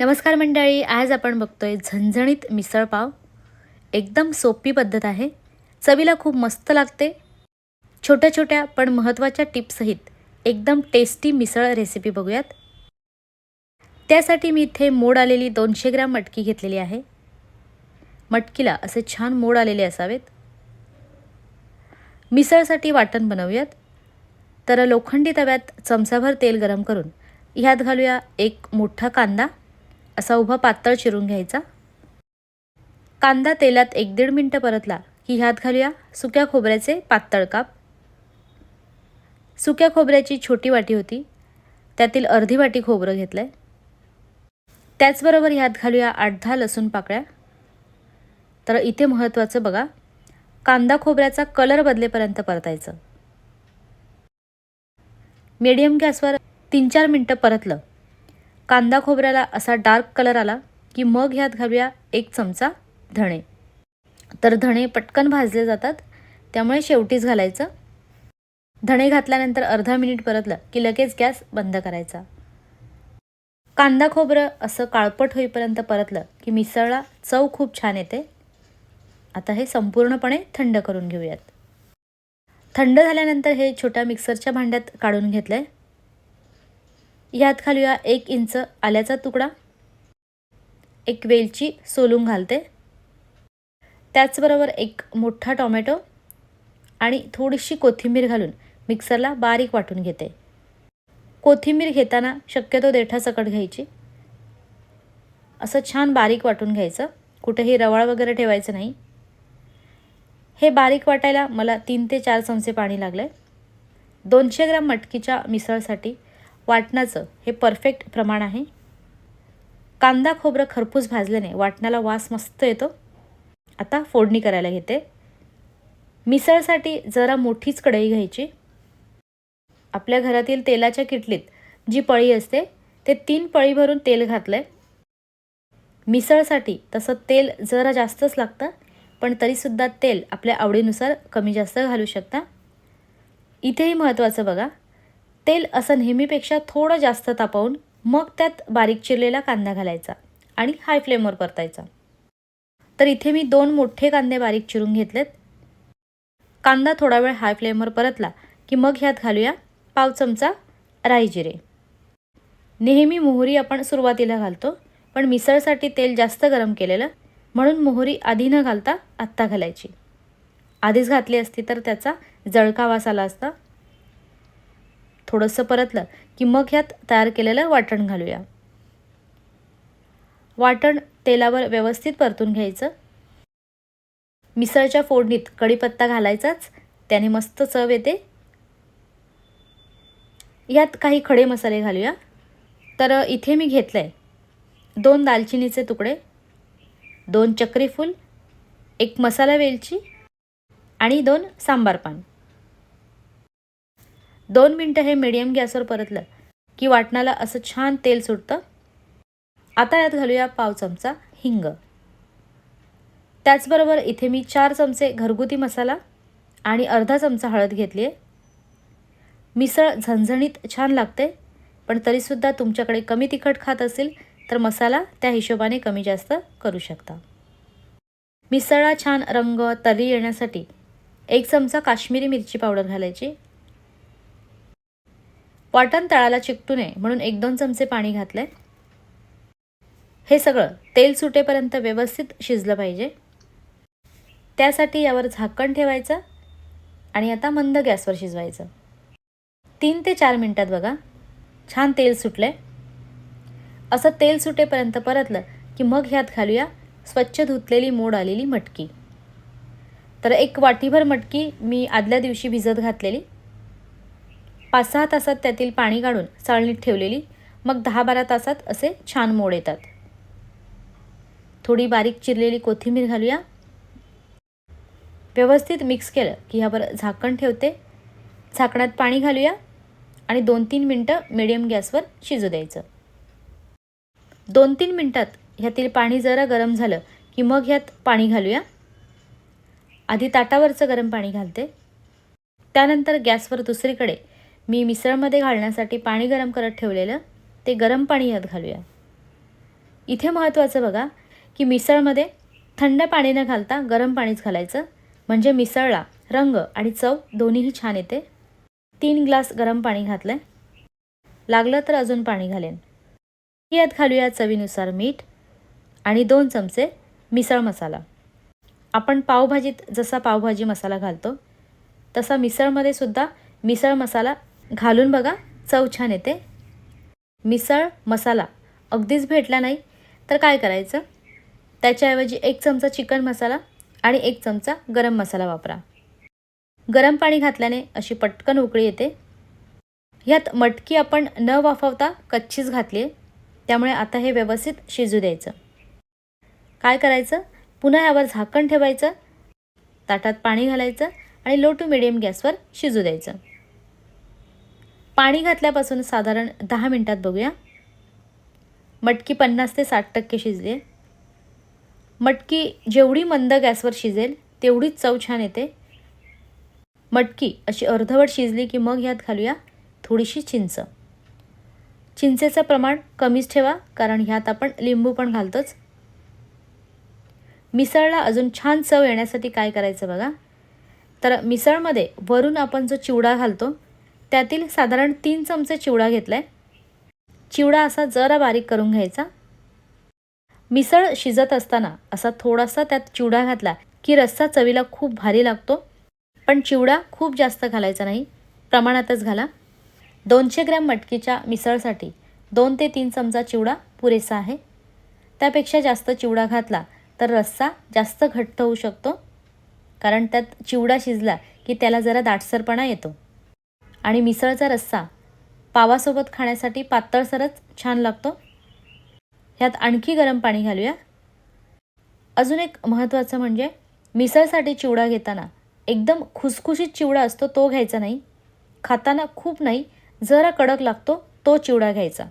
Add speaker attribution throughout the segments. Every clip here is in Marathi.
Speaker 1: नमस्कार मंडळी आज आपण बघतोय झणझणीत मिसळपाव एकदम सोपी पद्धत आहे. चवीला खूप मस्त लागते. छोट्या छोट्या पण महत्त्वाच्या टिप्ससहित एकदम टेस्टी मिसळ रेसिपी बघूयात. त्यासाठी मी इथे मोड आलेली दोनशे ग्राम मटकी घेतलेली आहे. मटकीला असे छान मोड आलेले असावेत. मिसळसाठी वाटण बनवूयात. तर लोखंडी तव्यात चमचाभर तेल गरम करून ह्यात घालूया एक मोठा कांदा. असा उभा पातळ चिरून घ्यायचा. कांदा तेलात एक दीड मिनटं परतला की ह्यात घालूया सुक्या खोबऱ्याचे पातळ काप. सुक्या खोबऱ्याची छोटी वाटी होती. त्यातील अर्धी वाटी खोबरं घेतलं आहे त्याचबरोबर ह्यात घालूया आठ दहा लसूण पाकळ्या. तर इथे महत्त्वाचं बघा कांदा खोबऱ्याचा कलर बदलेपर्यंत परतायचं. मीडियम गॅसवर तीन चार मिनटं परतलं. कांदा खोबऱ्याला असा डार्क कलर आला की मग ह्यात घालूया एक चमचा धणे. तर धणे पटकन भाजले जातात त्यामुळे शेवटीच घालायचं. धणे घातल्यानंतर अर्धा मिनिट परतलं की लगेच गॅस बंद करायचा. कांदा खोबरं असं काळपट होईपर्यंत परतलं की मिसळला चव खूप छान येते. आता हे संपूर्णपणे थंड करून घेऊयात. थंड झाल्यानंतर हे छोट्या मिक्सरच्या भांड्यात काढून घेतलं आहे ह्यात घालूया एक इंच आल्याचा तुकडा. एक वेलची सोलून घालते. त्याचबरोबर एक मोठा टोमॅटो आणि थोडीशी कोथिंबीर घालून मिक्सरला बारीक वाटून घेते. कोथिंबीर घेताना शक्यतो देठासकट घ्यायची. असं छान बारीक वाटून घ्यायचं. कुठेही रवाळ वगैरे ठेवायचं नाही. हे बारीक वाटायला मला तीन ते चार चमचे पाणी लागले दोनशे ग्राम मटकीच्या मिसळसाठी वाटणाचं हे परफेक्ट प्रमाण आहे. कांदा खोबरं खरपूस भाजल्याने वाटणाला वास मस्त येतो. आता फोडणी करायला घेते. मिसळसाठी जरा मोठीच कढई घ्यायची. आपल्या घरातील तेलाच्या किटलीत जी पळी असते ते तीन पळी भरून तेल घातलं आहे मिसळसाठी तसं तेल जरा जास्तच लागतं पण तरीसुद्धा तेल आपल्या आवडीनुसार कमी जास्त घालू शकता. इथेही महत्त्वाचं बघा तेल असं नेहमीपेक्षा थोडं जास्त तापवून मग त्यात बारीक चिरलेला कांदा घालायचा आणि हाय फ्लेमवर परतायचा. तर इथे मी दोन मोठे कांदे बारीक चिरून घेतलेत. कांदा थोडा वेळ हाय फ्लेमवर परतला की मग ह्यात घालूया पाव चमचा राई जिरे. नेहमी मोहरी आपण सुरुवातीला घालतो पण मिसळसाठी तेल जास्त गरम केलेलं म्हणून मोहरी आधी न घालता आत्ता घालायची. आधीच घातली असती तर त्याचा जळका वास आला असता थोडंसं परतलं की मग ह्यात तयार केलेलं वाटण घालूया. वाटण तेलावर व्यवस्थित परतून घ्यायचं. मिसळच्या फोडणीत कढीपत्ता घालायचाच. त्याने मस्त चव येते. यात काही खडे मसाले घालूया. तर इथे मी घेतलं आहे दोन दालचिनीचे तुकडे दोन चक्रीफूल एक मसाला वेलची आणि दोन सांबार पान. दोन मिनटं हे मिडियम गॅसवर परतलं की वाटणाला असं छान तेल सुटतं. आता यात घालूया पाव चमचा हिंग. त्याचबरोबर इथे मी चार चमचे घरगुती मसाला आणि अर्धा चमचा हळद घेतली आहे मिसळ झणझणीत छान लागते पण तरीसुद्धा तुमच्याकडे कमी तिखट खात असेल तर मसाला त्या हिशोबाने कमी जास्त करू शकता. मिसळा छान रंग तरी येण्यासाठी एक चमचा काश्मीरी मिरची पावडर घालायची. वाटण तळाला चिकटू नये म्हणून एक दोन चमचे पाणी घातले हे सगळं तेल सुटेपर्यंत व्यवस्थित शिजलं पाहिजे. त्यासाठी यावर झाकण ठेवायचं आणि आता मंद गॅसवर शिजवायचं. तीन ते चार मिनटात बघा. छान तेल सुटलं असं तेल सुटेपर्यंत परतलं की मग ह्यात घालूया स्वच्छ धुतलेली मोड आलेली मटकी. तर एक वाटीभर मटकी मी आदल्या दिवशी भिजत घातलेली. पाच सहा तासात त्यातील पाणी काढून चाळणीत ठेवलेली मग दहा बारा तासात असे छान मोड येतात. थोडी बारीक चिरलेली कोथिंबीर घालूया. व्यवस्थित मिक्स केलं की ह्यावर झाकण ठेवते. झाकणात पाणी घालूया आणि दोन तीन मिनटं मिडियम गॅसवर शिजू द्यायचं. दोन तीन मिनटात ह्यातील पाणी जरा गरम झालं की मग ह्यात पाणी घालूया. आधी ताटावरचं गरम पाणी घालते. त्यानंतर गॅसवर दुसरीकडे मी मिसळमध्ये घालण्यासाठी पाणी गरम करत ठेवलेलं ते गरम पाणी यात घालूया. इथे महत्त्वाचं बघा की मिसळमध्ये थंड पाणी न घालता गरम पाणीच घालायचं. म्हणजे मिसळला रंग आणि चव दोन्हीही छान येते. तीन ग्लास गरम पाणी घातलं आहे लागलं तर अजून पाणी घालेन. यात घालूया चवीनुसार मीठ आणि दोन चमचे मिसळ मसाला. आपण पावभाजीत जसा पावभाजी मसाला घालतो तसा मिसळमध्ये सुद्धा मिसळ मसाला घालून बघा. चव छान येते. मिसळ मसाला. अगदीच भेटला नाही. तर काय करायचं? त्याच्याऐवजी एक चमचा चिकन मसाला आणि एक चमचा गरम मसाला वापरा. गरम पाणी घातल्याने अशी पटकन उकळी येते. ह्यात मटकी आपण न वाफवता कच्चीच घातली आहे. त्यामुळे आता हे व्यवस्थित शिजू द्यायचं. काय करायचं? पुन्हा यावर झाकण ठेवायचं. ताटात पाणी घालायचं आणि लो टू मिडियम गॅसवर शिजू द्यायचं. पाणी घातल्यापासून साधारण दहा मिनटात बघूया. मटकी पन्नास ते साठ टक्के शिजली आहे. मटकी जेवढी मंद गॅसवर शिजेल तेवढीच चव छान येते. मटकी अशी अर्धवट शिजली की मग ह्यात घालूया थोडीशी चिंच. चिंचेचं प्रमाण कमीच ठेवा कारण ह्यात आपण लिंबू पण घालतोच. मिसळला अजून छान चव येण्यासाठी काय करायचं बघा. तर मिसळमध्ये वरून आपण जो चिवडा घालतो त्यातील साधारण तीन चमचे चिवडा घेतला आहे चिवडा असा जरा बारीक करून घ्यायचा. मिसळ शिजत असताना असा थोडासा त्यात चिवडा घातला की रस्सा चवीला खूप भारी लागतो. पण चिवडा खूप जास्त घालायचा नाही. प्रमाणातच घाला. दोनशे ग्रॅम मटकीच्या मिसळसाठी दोन ते तीन चमचा चिवडा पुरेसा आहे. त्यापेक्षा जास्त चिवडा घातला तर रस्सा जास्त घट्ट होऊ शकतो. कारण त्यात चिवडा शिजला की त्याला जरा दाटसरपणा येतो. आणि मिसळचा रस्सा. पावासोबत खाण्यासाठी पातळसरच छान लागतो. ह्यात आणखी गरम पाणी घालूया. अजून एक महत्त्वाचं म्हणजे मिसळसाठी चिवडा घेताना एकदम खुसखुशीत चिवडा असतो तो घ्यायचा नाही. खाताना खूप नाही जरा कडक लागतो तो चिवडा घ्यायचा.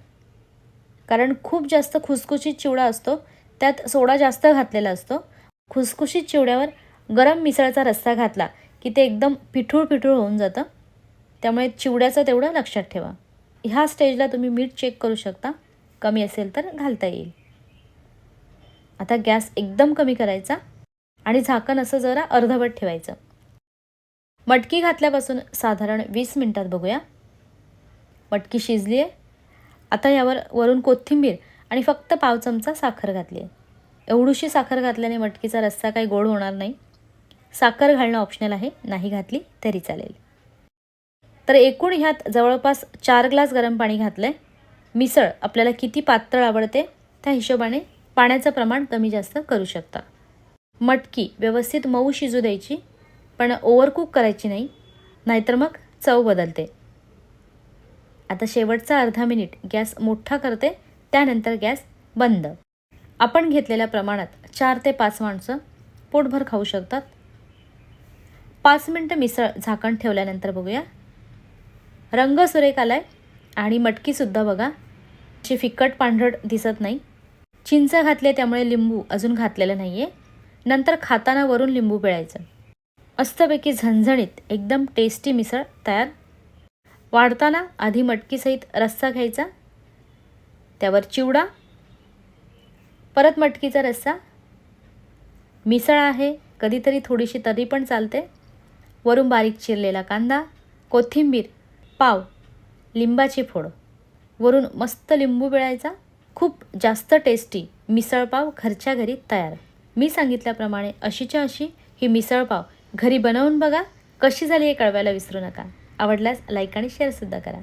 Speaker 1: कारण खूप जास्त खुसखुशीत चिवडा असतो त्यात सोडा जास्त घातलेला असतो. खुसखुशीत चिवड्यावर गरम मिसळचा रस्सा घातला की ते एकदम पिठूळ पिठूळ होऊन जातं. त्यामुळे चिवड्याचं तेवढं लक्षात ठेवा. ह्या स्टेजला तुम्ही मीठ चेक करू शकता. कमी असेल तर घालता येईल. आता गॅस एकदम कमी करायचा आणि झाकण असं जरा अर्धवट ठेवायचं. मटकी घातल्यापासून साधारण वीस मिनटात बघूया. मटकी शिजली आहे आता यावर वरून कोथिंबीर आणि फक्त पाव चमचा साखर घातली आहे एवढीशी साखर घातल्याने मटकीचा रस्सा काही गोड होणार नाही. साखर घालणं ऑप्शनल आहे. नाही घातली तरी चालेल. तर एकूण ह्यात जवळपास चार ग्लास गरम पाणी घातलं आहे मिसळ आपल्याला किती पातळ आवडते त्या हिशोबाने पाण्याचं प्रमाण कमी जास्त करू शकता. मटकी व्यवस्थित मऊ शिजू द्यायची पण ओव्हरकुक करायची नाही नाहीतर मग चव बदलते. आता शेवटचा अर्धा मिनिट गॅस मोठा करते त्यानंतर गॅस बंद. आपण घेतलेल्या प्रमाणात चार ते पाच माणसं पोटभर खाऊ शकतात. पाच मिनटं मिसळ झाकण ठेवल्यानंतर बघूया. रंग सुरेख आलाय आणि मटकीसुद्धा बघा. अशी फिकट पांढरट दिसत नाही. चिंच घातले त्यामुळे लिंबू अजून घातलेलं नाही आहे नंतर खाताना वरून लिंबू पिळायचं. मस्तपैकी झणझणीत एकदम टेस्टी मिसळ तयार. वाढताना आधी मटकीसहित रस्सा घ्यायचा. त्यावर चिवडा. परत मटकीचा रस्सा. मिसळ आहे कधीतरी थोडीशी तरी पण चालते. वरून बारीक चिरलेला कांदा कोथिंबीर पाव लिंबाची फोड. वरून मस्त लिंबू पिळायचा खूप जास्त टेस्टी मिसळपाव घरच्या घरी तयार. मी सांगितल्याप्रमाणे अशीच्या अशी ही मिसळपाव घरी बनवून बघा कशी झाली हे कळवायला विसरू नका. आवडल्यास लाईक आणि शेअरसुद्धा करा.